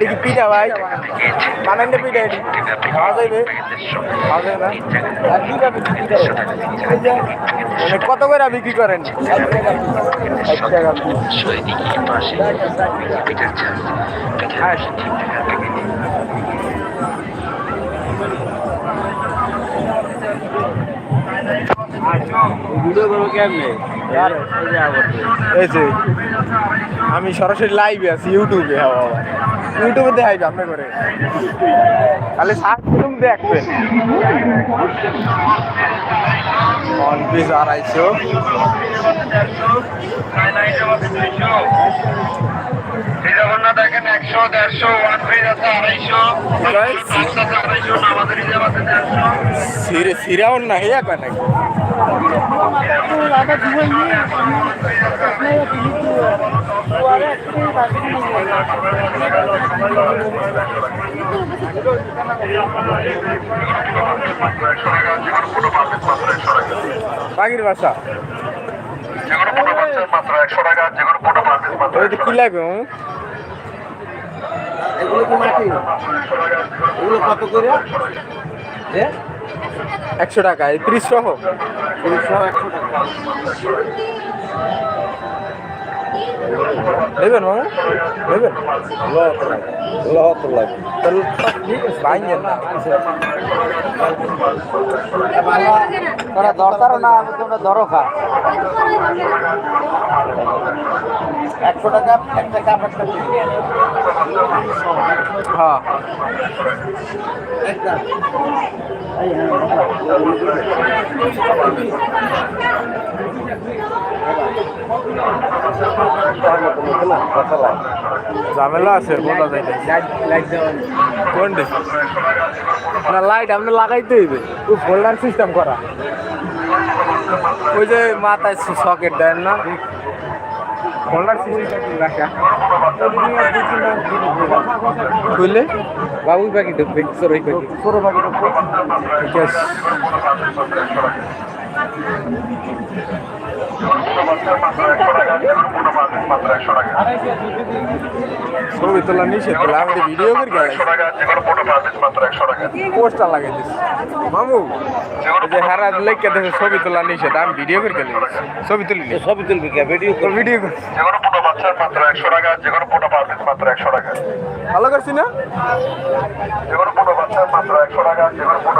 কি পিঠা ভাই বানান পিঠা এটি। খাওয়া যাইবে খাওয়া যাবে না? আর কি বিক্রি মানে কত করে বিক্রি করেন? টাকা piece। আর এই যে। আমি সরাসরি লাইভে আছি ইউটিউবে হ্যাঁ বাবা ইউটিউবে দেখাইবে আপনি করে তাহলে সার্চ করুন দেখবেন পিস আড়াইশো জগন্নাথ দেখেন একশো দেড়শো ওয়ান ফ্রিজ আছে আড়াইশো আড়াইশো আমাদের রিজার্ভ আছে দেড়শো সিরে সিরাউন না হেয়া কয় নাকি পাখির বাসা? কি লাগবে এগুলো কি মাটি? এগুলো কত করে? এ একশো টাকা এই ত্রিশ সহ একশো টাকা। নেবেন মামু নেবেন? লাগে তাহলে বাইঞ্জেন না। তোরা দরকারও না আমি তোমরা ধরো খা একশো টাকা একটা কাপ একটা। হ্যাঁ। একটা ঝামেলা আছে বোঝা যায় না কোনটি? না লাইট আপনি লাগাইতে হইবে। ওই ফোল্ডার সিস্টেম করা। ওই যে মাথায় সকেট দেন না? ফোল্ডার সিস্টেম রাখা? বুঝলে বাবুই পাখি ঢুকবে পাখি। ঠিক আছে মাত্র একশো টাকা ছবি তোলা নিষেধ তোলা আমি ভিডিও করে টাকা পোস্টার লাগাই দিস মামু যে হারা লেখকে দেখে ছবি তোলা নিষেধ আমি ভিডিও করে গেলাই ছবি তুলি। সবই তুলবি ভিডিও তোর ভিডিও কর যেগুলো ফটো পাচ্ছেন মাত্র একশো টাকা যেগুলো ফটো পাচ্ছেন মাত্র একশো টাকা ভালো করছি না যেগুলো ফটো পাচ্ছেন মাত্র একশো টাকা যেগুলো ফটো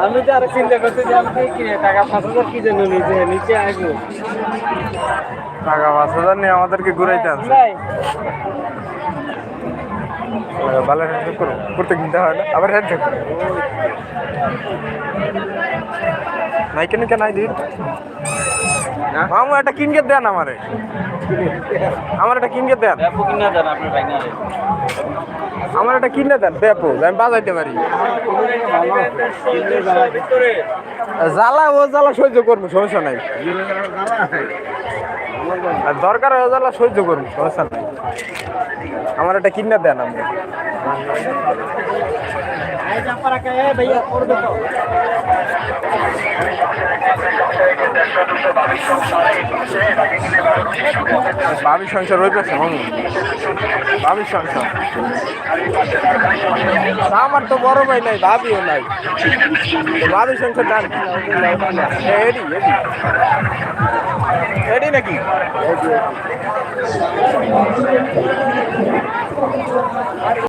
আমি তো আর চিন্তা করতে যে আমি কি টাকা পাঁচ হাজার কি জন্য নিচে নিচে আসব? টাকা পাঁচ হাজার নিয়ে আমাদেরকে ঘুরাইতে আনছে। ভালো হ্যান্ডশেক করো করতে কিনতে হয় না আবার হ্যান্ডশেক নাই দিন মামু একটা কিনকে দেন আমারে। আমার একটা কিনকে দেন। ব্যাপক আমার একটা কিনে দেন পেপো আমি বাজাইতে পারি। জ্বালা ও জ্বালা সহ্য করব সমস্যা নাই। দরকার হয় ও জ্বালা সহ্য করব সমস্যা নাই। আমার একটা কিনে দেন আপনি भैया और देखो বাবির সংসার ওই পাশে মামু বাবির সংসার তা আমার তো বড় ভাই নাই ভাবিও নাই তো বাবির সংসার টান এডি এডি এডি নাকি